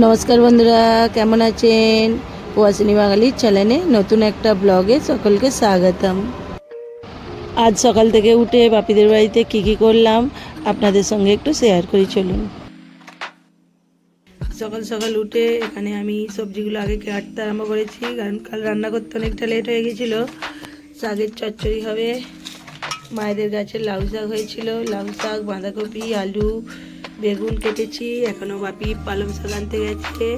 নমস্কার বন্ধুরা, কেমন আছেন? ওয়াসিনী বাঙালির চ্যানেলে নতুন একটা ব্লগে সকলকে স্বাগতম। আজ সকাল থেকে উঠে বাপিদের বাড়িতে কী কী করলাম, আপনাদের সঙ্গে একটু শেয়ার করি, চলুন। সকাল সকাল উঠে এখানে আমি সবজিগুলো আগে কাটতে আরম্ভ করেছি, কারণ কাল রান্না করতে অনেকটা লেট হয়ে গেছিল। শাকের চচ্চড়ি হবে, মায়েদের গাছে লাউ শাক হয়েছিল, লাউ শাক, বাঁধাকপি, আলু বেগুন কেটেছি এখনও বাপি পালং শাক আনতে গেছে,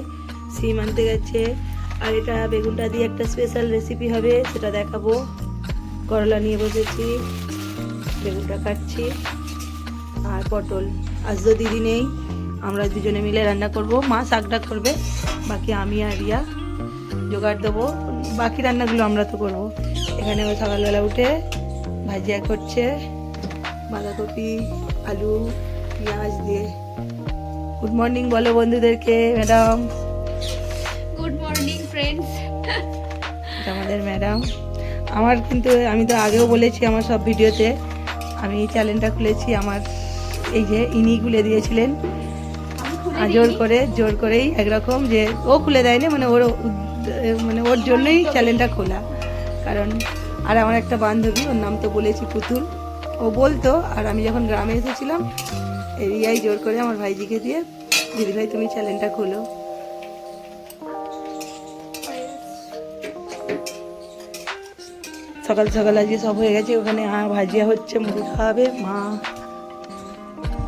সিম আনতে গেছে। আর এটা বেগুনটা দিয়ে একটা স্পেশাল রেসিপি হবে, সেটা দেখাবো। করলা নিয়ে বসেছি, বেগুনটা কাটছি, আর পটল। আজ দিদি নেই, আমরা দুজনে মিলে রান্না করব। মা শাকটা করবে বাকি আমি আর রিয়া জোগাড় দেবো। বাকি রান্নাগুলো আমরা তো করব। এখানে ও সকালবেলা উঠে ভাজিয়া করছে, বাঁধাকপি, আলু পেঁয়াজ দিয়ে। গুড মর্নিং বলো বন্ধুদেরকে ম্যাডাম গুড মর্নিং ফ্রেন্ডস আমাদের ম্যাডাম আমার কিন্তু আমি তো আগেও বলেছি আমার সব ভিডিওতে আমি এই চ্যানেলটা খুলেছি আমার এই যে ইনি খুলে দিয়েছিলেন। জোর করে জোর করেই একরকম যে ও খুলে দেয়নি মানে ওর মানে ওর জন্যই চ্যানেলটা খোলা। কারণ আর আমার একটা বান্ধবী ওর নাম তো বলেছি পুতুল। ও বলতো আর আমি যখন গ্রামে এসেছিলাম রিয়াই জোর করে আমার ভাইজিকে দিয়ে, দিদি ভাই, তুমি চ্যানেলটা খোলো। সকাল সকাল আজকে সব হয়ে গেছে, ওখানে আ ভাজিয়া হচ্ছে, মুড়ি খাওয়াবে, মা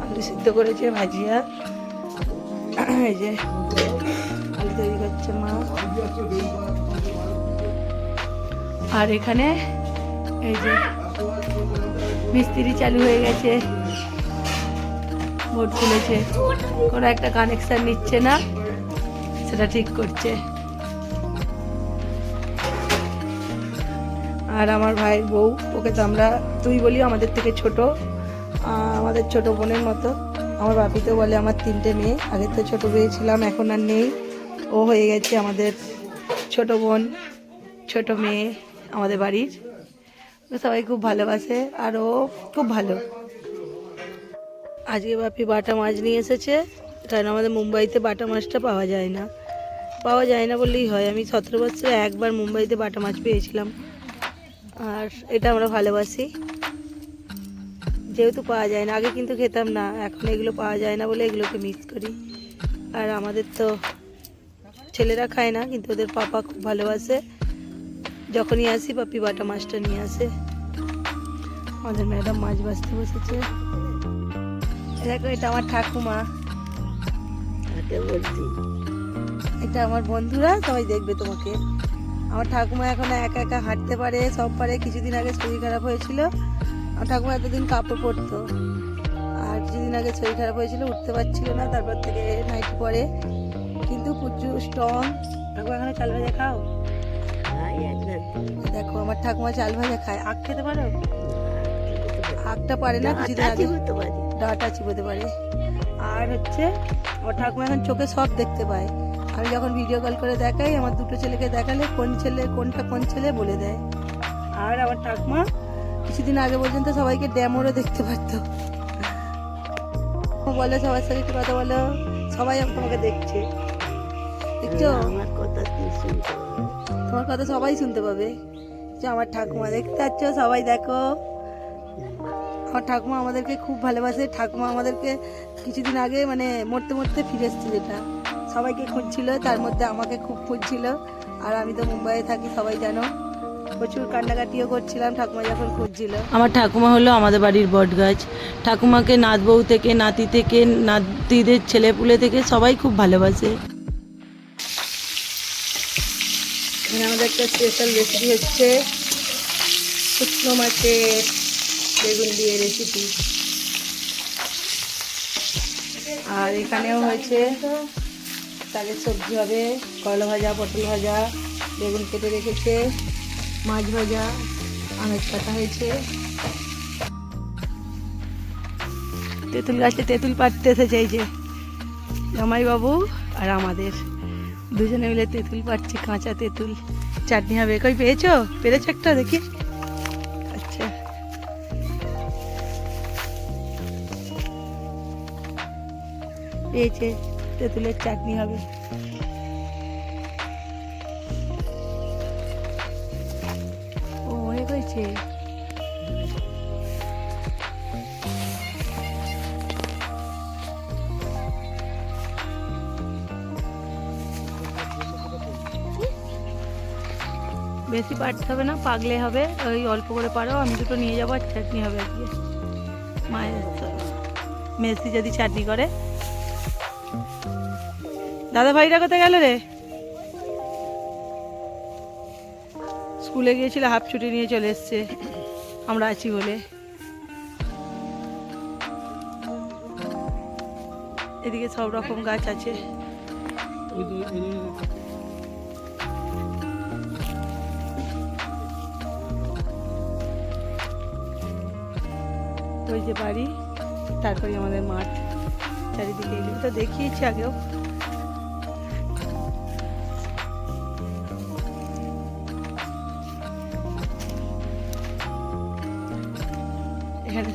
আলু সিদ্ধ করেছে, ভাজিয়া। এই যে আলু তৈরি করছে মা। আর এখানে এই যে মিস্ত্রি চালু হয়ে গেছে। বোর্ড খুলেছে। কোনো একটা কানেকশন নিচ্ছে না। সেটা ঠিক করছে। আর আমার ভাইয়ের বউ, ওকে তো আমরা তুই বলি আমাদের থেকে ছোট। আমাদের ছোট বোনের মতো। আমার বাপি তো বলে, আমার তিনটে মেয়ে। আগে তো ছোট মেয়ে ছিলাম এখন আর নেই। ও হয়ে গেছে আমাদের ছোট বোন, ছোট মেয়ে আমাদের বাড়ির। সবাই খুব ভালোবাসে, আর ও খুব ভালো। আজকে বাপি বাটা মাছ নিয়ে এসেছে। কারণ আমাদের মুম্বাইতে বাটা মাছটা পাওয়া যায় না। পাওয়া যায় না বললেই হয়। আমি সতেরো বছরে একবার মুম্বাইতে বাটা মাছ পেয়েছিলাম। আর এটা আমরা ভালোবাসি। যেহেতু পাওয়া যায় না, আগে কিন্তু খেতাম না। এখন এগুলো পাওয়া যায় না বলে এগুলোকে মিস করি। আর আমাদের তো ছেলেরা খায় না, কিন্তু ওদের পাপা খুব ভালোবাসে। যখনই আসি পাপি বাটা মাছটা নিয়ে আসে। আমাদের ম্যাডাম মাছ বাঁচতে বসেছে। দেখো এটা আমার ঠাকুমা। এটা আমার বন্ধুরা সবাই দেখবে তোমাকে। আমার ঠাকুমা এখন একা একা হাঁটতে পারে সব পারে। কিছুদিন আগে শরীর খারাপ হয়েছিল। আমার ঠাকুমা এতদিন কাপড় পরতো। আর কিছুদিন আগে শরীর খারাপ হয়েছিল উঠতে পারছিল না তারপর থেকে নাইট পরে। কিন্তু প্রচুর স্ট্রং ঠাকুমা এখানে চাল ভাজা খাও? দেখো আমার ঠাকুমা চাল ভাজা খায়। আখ খেতে পারো? আখটা পারে না কিছুদিন আগে? ডাটা চিবোতে পারে। আর হচ্ছে আমার ঠাকুমা এখন চোখে সব দেখতে পায়। আমি যখন ভিডিও কল করে দেখাই আমার দুটো ছেলেকে দেখালে কোন ছেলে কোনটা কোন ছেলে বলে দেয়। আর আমার ঠাকুমা কিছুদিন আগে পর্যন্ত সবাইকে ড্যামোরও দেখতে পারতো। ও বলে সবার সাথে একটু কথা বলো। সবাই তোমাকে দেখছে। দেখছ? আমার কথা? তোমার কথা সবাই শুনতে পাবে। যে আমার ঠাকুমা দেখতে পাচ্ছ সবাই দেখো। আমার ঠাকুমা আমাদেরকে খুব ভালোবাসে। ঠাকুমা আমাদেরকে কিছুদিন আগে মানে মরতে মরতে ফিরে এসছে যেটা সবাইকে খুঁজছিল তার মধ্যে আমাকে খুব খুঁজছিল। আর আমি তো মুম্বাইয়ে থাকি সবাই জানো। প্রচুর কান্নাকাটিও করছিলাম ঠাকুমা যখন খুঁজছিল। আমার ঠাকুমা হলো আমাদের বাড়ির বট গাছ ঠাকুমাকে নাত বউ থেকে নাতি থেকে নাতিদের ছেলেপুলে থেকে সবাই খুব ভালোবাসে। আমাদের একটা স্পেশাল রেসিপি হচ্ছে শুকনো মাছের বেগুন দিয়ে রেসিপি আর এখানেও হয়েছে শাকের সবজি হবে, করলা ভাজা, পটল ভাজা, বেগুন কেটে রেখেছে, মাছ ভাজা আনাজ কাটা হয়েছে। তেঁতুল গাছে তেঁতুল পাড়তে এসেছে এই যে, জামাইবাবু আর আমাদের। দুজনে মিলে তেঁতুল পাচ্ছি কাঁচা তেঁতুল। চাটনি হবে। কই পেয়েছ? পেরেছ একটা দেখি? পেয়েছে তেঁতুলের চাটনি হবে। ও হয়ে গেছে বেশি পারতে হবে না, পাগলে হবে। ওই অল্প করে পারো, আমি দুটো নিয়ে যাব আর চাটনি হবে আজকে। মায়ের মেসি যদি চাটনি করে দাদা ভাইরা কোথায় গেল রে? স্কুলে গিয়েছিল, হাফ ছুটি নিয়ে চলে এসছে। আমরা আছি বলে। এদিকে সব রকম গাছ আছে। ওই যে বাড়ি তারপরে আমাদের মাঠ চারিদিকে। এগুলো তো দেখিয়েছি আগেও।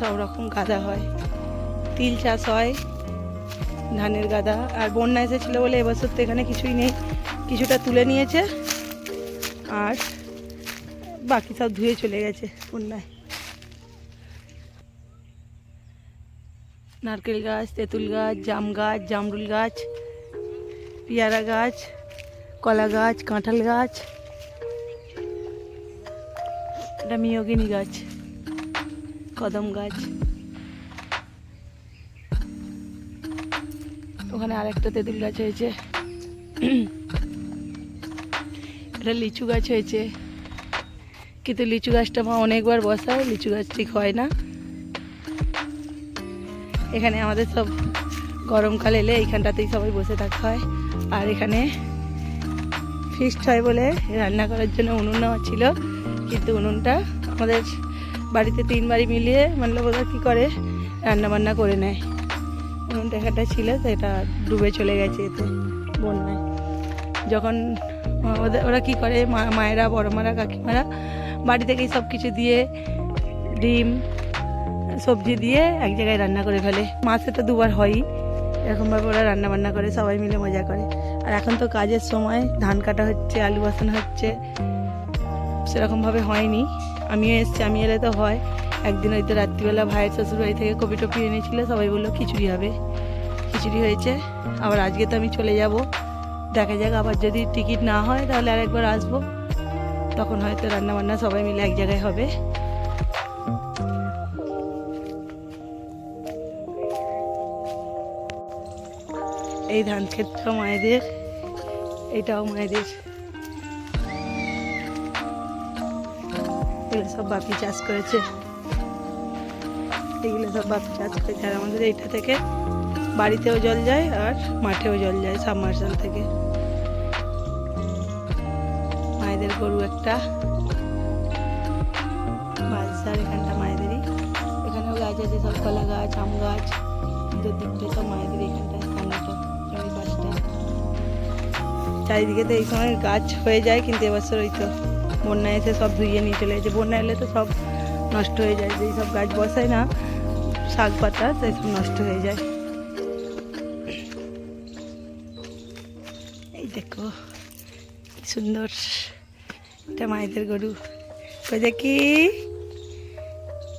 সব রকম গাদা হয়। তিল চাষ হয়, ধানের গাদা। আর বন্যা এসেছিল বলে এবছর তো এখানে কিছুই নেই। কিছুটা তুলে নিয়েছে আর বাকি সব ধুয়ে চলে গেছে বন্যায়। নারকেল গাছ, তেঁতুল গাছ, জাম গাছ, জামরুল গাছ, পেয়ারা গাছ, কলা গাছ, কাঁঠাল গাছ, এটা মিয়গিনি গাছ। কদম গাছ। ওখানে আরেকটা তেঁতুল গাছ হয়েছে। এটা লিচু গাছ হয়েছে। কিন্তু লিচু গাছটা মা অনেকবার বসায়, লিচু গাছ ঠিক হয় না। এখানে আমাদের সব গরমকাল এলে এইখানটাতেই সবাই বসে থাকা হয়। আর এখানে ফিস্ট হয় বলে রান্না করার জন্য উনুন নেওয়া ছিল। কিন্তু উনুনটা আমাদের বাড়িতে তিন বাড়ি মিলিয়ে মানে ওরা কী করে? রান্নাবান্না করে নেয়। উনুনটা এখানটা ছিল সেটা ডুবে চলে গেছে এতে বন্যায়। যখন ওদের ওরা কী করে? মায়েরা বড় মারা কাকিমারা বাড়ি থেকেই সব কিছু দিয়ে ডিম, সবজি দিয়ে এক জায়গায় রান্না করে ফেলে। মাসে তো দুবার হয়ই। এরকমভাবে ওরা রান্না বান্না করে, সবাই মিলে মজা করে। আর এখন তো কাজের সময়, ধান কাটা হচ্ছে, আলু বাসন হচ্ছে। সেরকমভাবে হয়নি। আমিও এসছি আমি এলে তো হয়। একদিন হয়তো রাত্রিবেলা ভাইয়ের শ্বশুর বাড়ি থেকে কপি টপি এনেছিল, সবাই বলল, খিচুড়ি হবে। খিচুড়ি হয়েছে। আবার আজকে তো আমি চলে যাব। দেখা যাক, আবার যদি টিকিট না হয় তাহলে আরেকবার আসব। তখন হয়তো রান্না বান্না সবাই মিলে এক জায়গায় হবে। এই ধান ক্ষেতটা মায়েদের, এটাও মায়েদের। এগুলো সব বাপি চাষ করেছে। এগুলো সব বাপি চাষ করেছে। আর আমাদের এইটা থেকে বাড়িতেও জল যায় আর মাঠেও জল যায় সাবমার্শাল থেকে। মায়েদের গরু একটা। বাদশার এখানটা মায়েদেরই। এখানেও গাছ আছে, সব কলা গাছ, আম গাছ। দুধ দিকটা সব মায়েদের এখানটায় চারিদিকে তো এই সময় গাছ হয়ে যায়, কিন্তু এবছর ওই তো বন্যা এসে সব ধুইয়ে নিয়ে চলে গেছে বন্যা এলে তো সব নষ্ট হয়ে যায়, যেই সব গাছ বসায় না, শাক পাতা, সেই সব নষ্ট হয়ে যায়। এই দেখো সুন্দর এটা মায়েদের গরু। কই দেখি?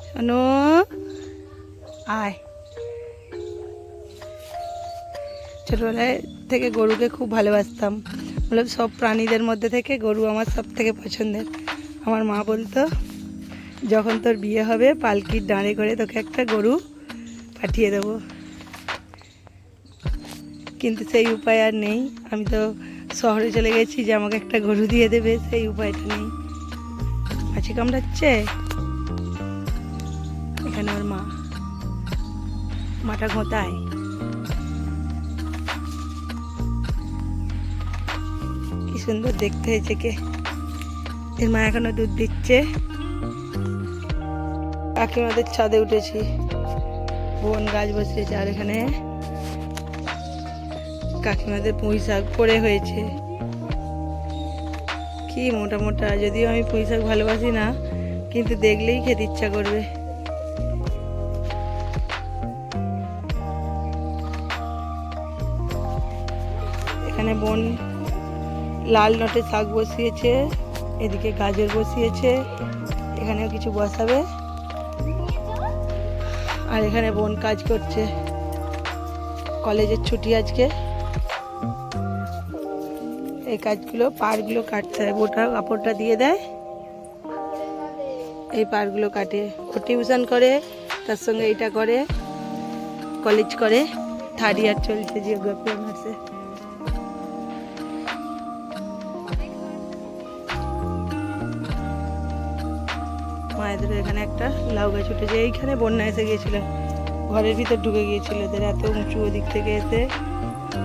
শোনো, আয়। ছোটবেলায় থেকে গরুকে খুব ভালোবাসতাম। বললাম, সব প্রাণীদের মধ্যে থেকে গরু আমার সব থেকে পছন্দের। আমার মা বলতো, যখন তোর বিয়ে হবে, পালকির দাঁড়ে করে তোকে একটা গরু পাঠিয়ে দেবো। কিন্তু সেই উপায় আর নেই। আমি তো শহরে চলে গেছি যে আমাকে একটা গরু দিয়ে দেবে, সেই উপায়টা নেই। মাছি কামড়াচ্ছে? এখানে ওর মা। মাটা ঘোঁতায় কি সুন্দর দেখতে হয়েছে কে এর মা এখনও দুধ দিচ্ছে। কাকিমাদের ছাদে উঠেছি। বোন গাছ বসিয়েছে আর এখানে কাকিমাদের পুঁই শাক পড়ে হয়েছে। কি মোটা মোটা, যদিও আমি পুঁই শাক ভালোবাসি না, কিন্তু দেখলেই খেতে ইচ্ছা করবে। এখানে বোন লাল নটে শাক বসিয়েছে, এদিকে গাজর বসিয়েছে, এখানেও কিছু বসাবে। আর এখানে বোন কাজ করছে। কলেজের ছুটি আজকে। এই কাজগুলো পারগুলো কাটতে হয়। বোটা কাপড়টা দিয়ে দেয়। এই পারগুলো কাটে। ও টিউশন করে, তার সঙ্গে এইটা করে, কলেজ করে। থার্ড ইয়ার চলছে, জিওগ্রাফি অনার্সে। মায়েদের এখানে একটা লাউ গাছ উঠেছে এইখানে বন্যা এসে গিয়েছিল। ঘরের ভিতর ঢুকে গিয়েছিল। এদের এত উঁচু ওদিক থেকে এসে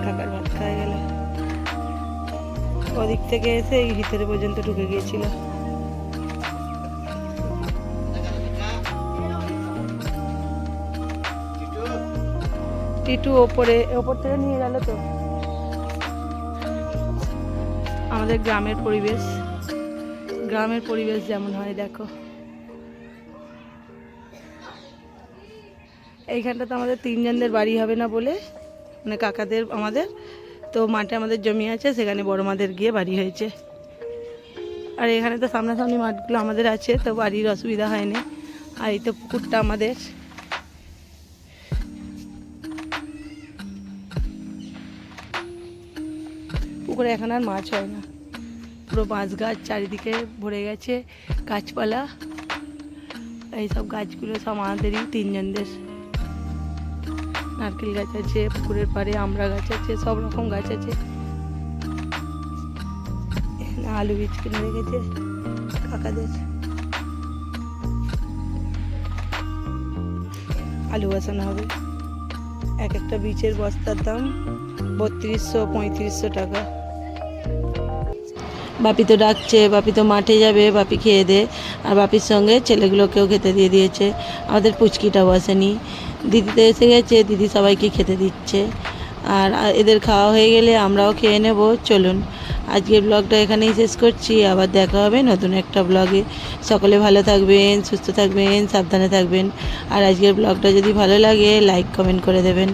কাকার ভাত খাওয়া গেল। ওদিক থেকে এসে এই ভিতরে পর্যন্ত ঢুকে গিয়েছিল। টিটু ওপরে, ওপর থেকে নিয়ে গেল তো? আমাদের গ্রামের পরিবেশ। গ্রামের পরিবেশ যেমন হয়, দেখো। এইখানটা তো আমাদের তিনজনদের বাড়ি হবে না বলে মানে কাকাদের আমাদের, তো মাঠে আমাদের জমি আছে, সেখানে বড় মাদের গিয়ে বাড়ি হয়েছে। আর এখানে তো সামনাসামনি মাঠগুলো আমাদের আছে, তো বাড়ির অসুবিধা হয়নি। আর এই তো পুকুরটা আমাদের। পুকুরে এখন আর মাছ হয় না। পুরো বাঁশ গাছ চারিদিকে ভরে গেছে, গাছপালা। এইসব গাছগুলো সব আমাদেরই, তিনজনদের। নারকেল গাছ আছে, পুকুরের পাড়ে আমড়া গাছ আছে, সব রকম গাছ আছে। আলু বীজ কিনে রেখেছে কাকাদের। আলু বসানো হবে। এক একটা বীজের বস্তার দাম বত্রিশশো, পঁয়ত্রিশশো টাকা। বাপি তো ডাকছে, বাপি তো মাঠে যাবে, বাপি খেয়ে দে। আর বাপির সঙ্গে ছেলেগুলোকেও খেতে দিয়ে দিয়েছে। আমাদের পুচকিটা বসেনি দিদি তো এসে গেছে, দিদি সবাইকে খেতে দিচ্ছে। আর এদের খাওয়া হয়ে গেলে আমরাও খেয়ে নেব। চলুন, আজকের ব্লগটা এখানেই শেষ করছি। আবার দেখা হবে নতুন একটা ব্লগে সকলে ভালো থাকবেন, সুস্থ থাকবেন, সাবধানে থাকবেন। আর আজকের ব্লগটা যদি ভালো লাগে লাইক কমেন্ট করে দেবেন।